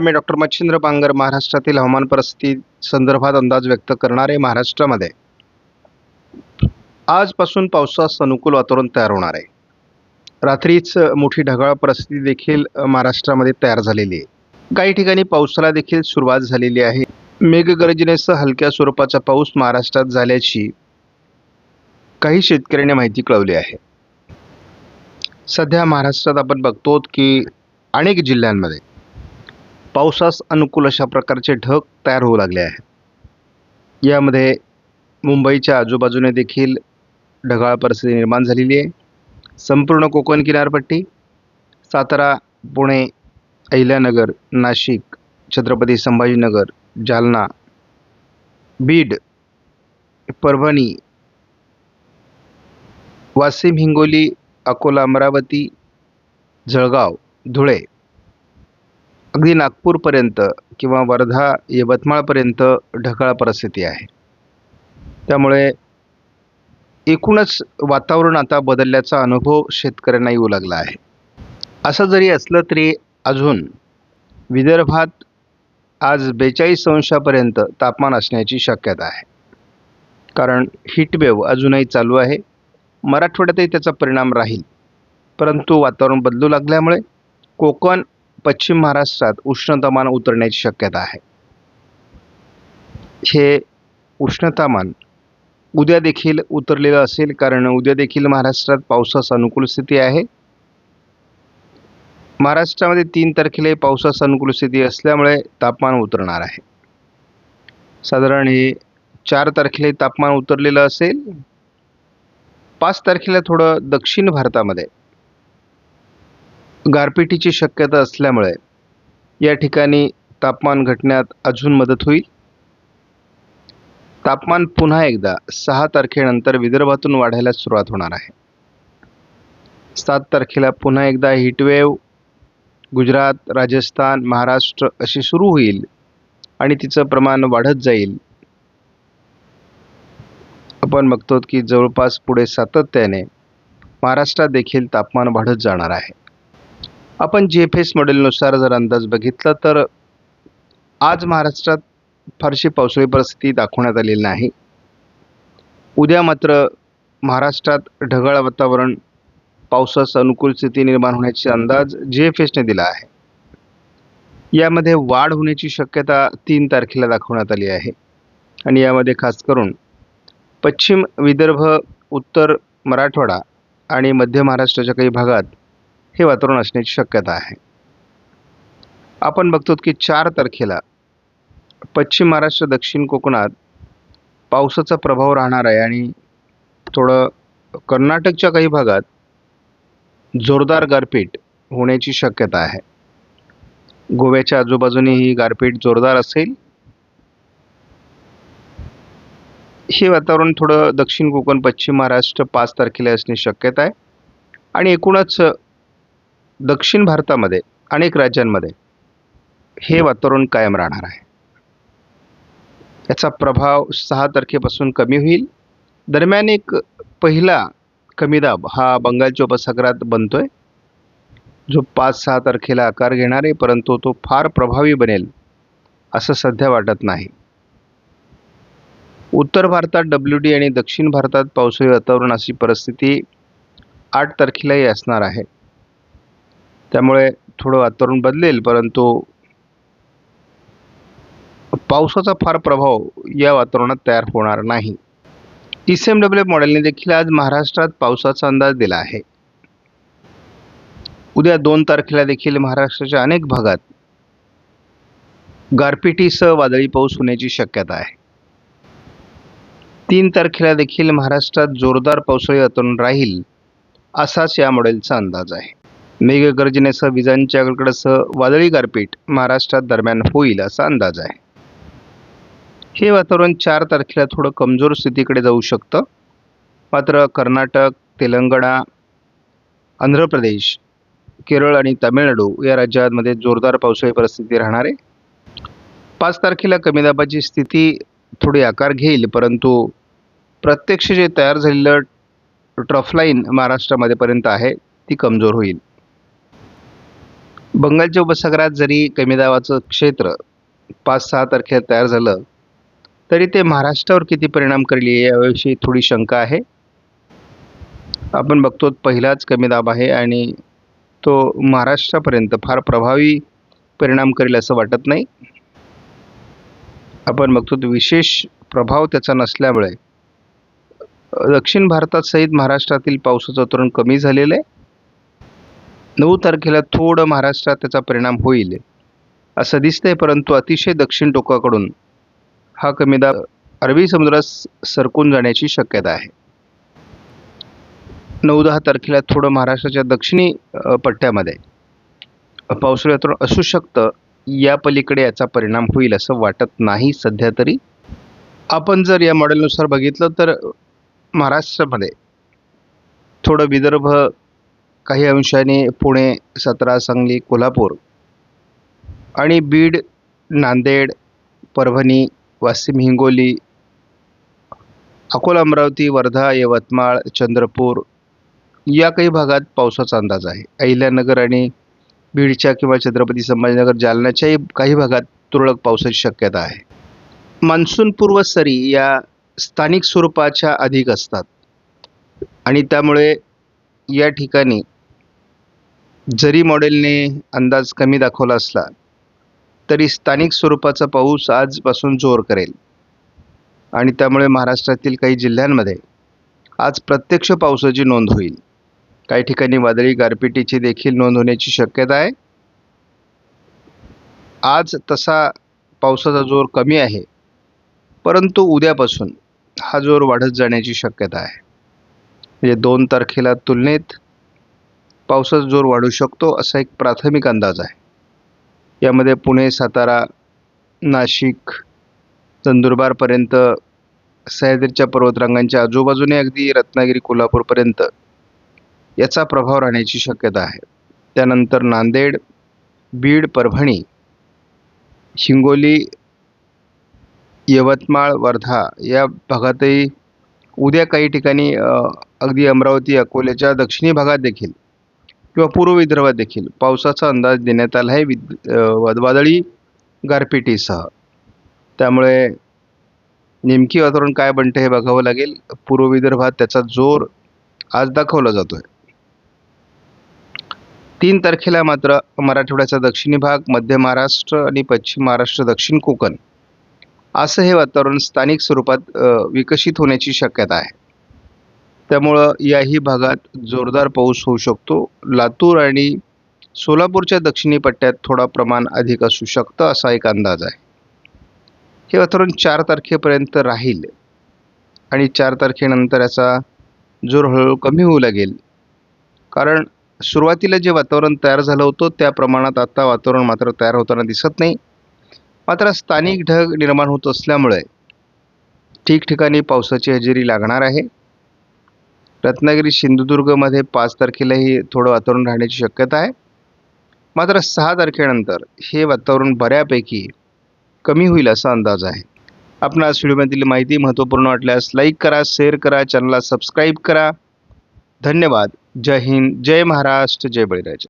मी doctor Machhindra Pangar महाराष्ट्रातील हवामान परिस्थिती संदर्भात अंदाज व्यक्त करणारे महाराष्ट्रामध्ये. आजपासून पावसास अनुकूल वातावरण तयार होणार आहे. रात्रीच मोठी ढगाळ परिस्थिती देखील महाराष्ट्रामध्ये तयार झालेली आहे. काही ठिकाणी पावसाला देखील सुरुवात झालेली आहे. मेघगर्जनेसह हलक्या स्वरूपाचा पाऊस महाराष्ट्रात झाल्याची काही शेतकऱ्यांनी माहिती कळवली आहे. सध्या महाराष्ट्रात आपण बघतो की अनेक जिल्ह्यांमध्ये पावसास अनुकूल अशा प्रकारचे ढग तयार होऊ लागले आहेत. यामध्ये मुंबईच्या आजूबाजूने देखील ढगाळ परिस्थिती निर्माण झालेली आहे. संपूर्ण कोकण किनारपट्टी सातारा पुणे अहिल्यानगर नाशिक छत्रपती संभाजीनगर जालना बीड परभणी वाशिम हिंगोली अकोला अमरावती जळगाव धुळे अगदी नागपूरपर्यंत किंवा वर्धा यवतमाळपर्यंत ढगाळ परिस्थिती आहे. त्यामुळे एकूणच वातावरण आता बदलल्याचा अनुभव शेतकऱ्यांना येऊ लागला आहे. असं जरी असलं तरी अजून विदर्भात आज बेचाळीस अंशापर्यंत तापमान असण्याची शक्यता आहे. कारण हिटवेव अजूनही चालू आहे. मराठवाड्यातही त्याचा परिणाम राहील. परंतु वातावरण बदलू लागल्यामुळे कोकण पश्चिम महाराष्ट्रात उष्णतामान उतरण्याची शक्यता आहे. हे उष्णतामान उद्या देखील उतरलेलं असेल कारण उद्या देखील महाराष्ट्रात पावसास अनुकूल स्थिती आहे. महाराष्ट्रामध्ये तीन तारखेला पावसास अनुकूल स्थिती असल्यामुळे तापमान उतरणार आहे. साधारण हे चार तारखेला तापमान उतरलेलं असेल. पाच तारखेला थोडं दक्षिण भारतामध्ये गारपिटीची शक्यता असल्यामुळे या ठिकाणी तापमान घटण्यात अजून मदत होईल. तापमान पुन्हा एकदा सहा तारखेनंतर विदर्भातून वाढायला सुरुवात होणार आहे. सात तारखेला पुन्हा एकदा हिटवेव गुजरात राजस्थान महाराष्ट्र अशी सुरू होईल आणि तिचं प्रमाण वाढत जाईल. आपण बघतो की जवळपास पुढे सातत्याने महाराष्ट्रात देखील तापमान वाढत जाणार आहे. आपण जी एफ एस मॉडेलनुसार जर अंदाज बघितला तर आज महाराष्ट्रात फारशी पावसाळी परिस्थिती दाखवण्यात आलेली नाही. उद्या मात्र महाराष्ट्रात ढगाळ वातावरण पावसास अनुकूल स्थिती निर्माण होण्याचा अंदाज जी एफ एसने दिला आहे. यामध्ये वाढ होण्याची शक्यता तीन तारखेला दाखवण्यात आली आहे. आणि यामध्ये खास करून पश्चिम विदर्भ उत्तर मराठवाडा आणि मध्य महाराष्ट्राच्या काही भागात हे वातावरण असण्याची शक्यता आहे. आपण बघतो की चार तारखेला पश्चिम महाराष्ट्र दक्षिण कोकणात पावसाचा प्रभाव राहणार आहे आणि थोडं कर्नाटकच्या काही भागात जोरदार गारपीट होण्याची शक्यता आहे. गोव्याच्या आजूबाजूने ही गारपीट जोरदार असेल. हे वातावरण थोडं दक्षिण कोकण पश्चिम महाराष्ट्र पाच तारखेला असण्याची शक्यता आहे. आणि एकूणच दक्षिण भारतामध्ये अनेक राज्यांमध्ये हे वातावरण कायम राहणार आहे. याचा प्रभाव सहा तारखेपासून कमी होईल. दरम्यान एक पहिला कमी दाब हा बंगालच्या उपसागरात बनतोय. जो पाच सहा तारखेला आकार घेणार आहे परंतु तो फार प्रभावी बनेल असं सध्या वाटत नाही. उत्तर भारतात डब्ल्यू डी आणि दक्षिण भारतात पावसाळी वातावरण अशी परिस्थिती आठ तारखेलाही असणार आहे. त्यामुळे थोडं वातावरण बदलेल परंतु पावसाचा फार प्रभाव या वातावरणात तयार होणार नाही. ई सी एम डब्ल्यू मॉडेलने देखील आज महाराष्ट्रात पावसाचा अंदाज दिला आहे. उद्या दोन तारखेला देखील महाराष्ट्राच्या अनेक भागात गारपिटीसह वादळी पाऊस होण्याची शक्यता आहे. तीन तारखेला देखील महाराष्ट्रात जोरदार पावसाळी वातावरण राहील असाच या मॉडेलचा अंदाज आहे. मेघगर्जनेसह विजांच्या कडकडासह वादळी गारपीट महाराष्ट्रात दरम्यान होईल असा अंदाज आहे. हे वातावरण चार तारखेला थोडं कमजोर स्थितीकडे जाऊ शकतं. मात्र कर्नाटक तेलंगणा आंध्र प्रदेश केरळ आणि तामिळनाडू या राज्यांमध्ये जोरदार पावसाळी परिस्थिती राहणार आहे. पाच तारखेला कमी दाबाची स्थिती थोडी आकार घेईल परंतु प्रत्यक्ष जे तयार झालेलं ट्रफलाईन महाराष्ट्रामध्ये पर्यंत आहे ती कमजोर होईल. बंगालच्या उपसागरात जरी कमी दाबाचं क्षेत्र पाच सहा तारखेला तयार झालं तरी ते महाराष्ट्रावर किती परिणाम करेल याविषयी थोडी शंका आहे. आपण बघतो पहिलाच कमी दाब आहे आणि तो महाराष्ट्रापर्यंत फार प्रभावी परिणाम करेल असं वाटत नाही. आपण बघतो विशेष प्रभाव त्याचा नसल्यामुळे दक्षिण भारतात सहित महाराष्ट्रातील पावसाचं धोरण कमी झालेलं आहे. नऊ तारखेला थोडं महाराष्ट्रात त्याचा परिणाम होईल. असं दिसतंय परंतु अतिशय दक्षिण टोकाकडून हा कमी दाब अरबी समुद्रात सरकून जाण्याची शक्यता आहे. नऊ दहा तारखेला थोडं महाराष्ट्राच्या दक्षिणी पट्ट्यामध्ये पावसाळ्यातून असू शकतं या पलीकडे याचा परिणाम होईल असं वाटत नाही सध्या तरी. आपण जर या मॉडेलनुसार बघितलं तर महाराष्ट्रामध्ये थोडं विदर्भ काही अंशाने पुणे सतरा सांगली कोल्हापूर आणि बीड नांदेड परभणी वाशिम हिंगोली अकोला अमरावती वर्धा यवतमाळ चंद्रपूर या काही भागात पावसाचा अंदाज आहे. अहिल्यानगर आणि बीडच्या किंवा छत्रपती संभाजीनगर जालन्याच्याही काही भागात तुरळक पावसाची शक्यता आहे. मान्सूनपूर्व सरी या स्थानिक स्वरूपाच्या अधिक असतात आणि त्यामुळे या ठिकाणी जरी मॉडेलने अंदाज कमी दाखवला असला तरी स्थानिक स्वरूपाचा पाऊस आजपासून जोर करेल. आणि त्यामुळे महाराष्ट्रातील काही जिल्ह्यांमध्ये आज प्रत्यक्ष पावसाची नोंद होईल. काही ठिकाणी वादळी गारपिटीची देखील नोंद होण्याची शक्यता आहे. आज तसा पावसाचा जोर कमी आहे परंतु उद्यापासून हा जोर वाढत जाण्याची शक्यता आहे. म्हणजे दोन तारखेला तुलनेत पावसाचा जोर वाढू शकतो असा एक प्राथमिक अंदाज आहे. यामध्ये पुणे सातारा नाशिक नंदुरबारपर्यंत सह्याद्रीच्या पर्वतरांगांच्या आजूबाजूने अगदी रत्नागिरी कोल्हापूरपर्यंत याचा प्रभाव राहण्याची शक्यता आहे. त्यानंतर नांदेड बीड परभणी हिंगोली यवतमाळ वर्धा या भागातही उद्या काही ठिकाणी अगदी अमरावती अकोल्याच्या दक्षिणी भागात देखील किंवा पूर्व विदर्भात देखील पावसाचा अंदाज देण्यात आला आहे. विद अ, वादळी गारपिटीसह. त्यामुळे नेमकी वातावरण काय बनते हे बघावं लागेल. पूर्व विदर्भात त्याचा जोर आज दाखवला जातो आहे तीन तारखेला मात्र मराठवाड्याचा दक्षिणी भाग मध्य महाराष्ट्र आणि पश्चिम महाराष्ट्र दक्षिण कोकण असं हे वातावरण स्थानिक स्वरूपात विकसित होण्याची शक्यता आहे. त्यामुळं याही भागात जोरदार पाऊस होऊ शकतो. लातूर आणि सोलापूरच्या दक्षिणी पट्ट्यात थोडा प्रमाण अधिक असू शकतं असा एक अंदाज आहे. हे वातावरण चार तारखेपर्यंत राहील आणि चार तारखेनंतर याचा जोर हळूहळू कमी होऊ लागेल. कारण सुरुवातीला जे वातावरण तयार झालं होतं त्या प्रमाणात आता वातावरण मात्र तयार होताना दिसत नाही. मात्र स्थानिक ढग निर्माण होत असल्यामुळे ठिकठिकाणी पावसाची हजेरी लागणार आहे. रत्नागिरी सिंधुदुर्गमध्ये पाच तारखेलाही थोडं वातावरण राहण्याची शक्यता आहे. मात्र सहा तारखेनंतर हे वातावरण बऱ्यापैकी कमी होईल असा अंदाज आहे. आपणास व्हिडिओमधील माहिती महत्त्वपूर्ण वाटल्यास लाईक करा शेअर करा चॅनलला सबस्क्राईब करा. धन्यवाद. जय हिंद जय महाराष्ट्र जय बळीराजा.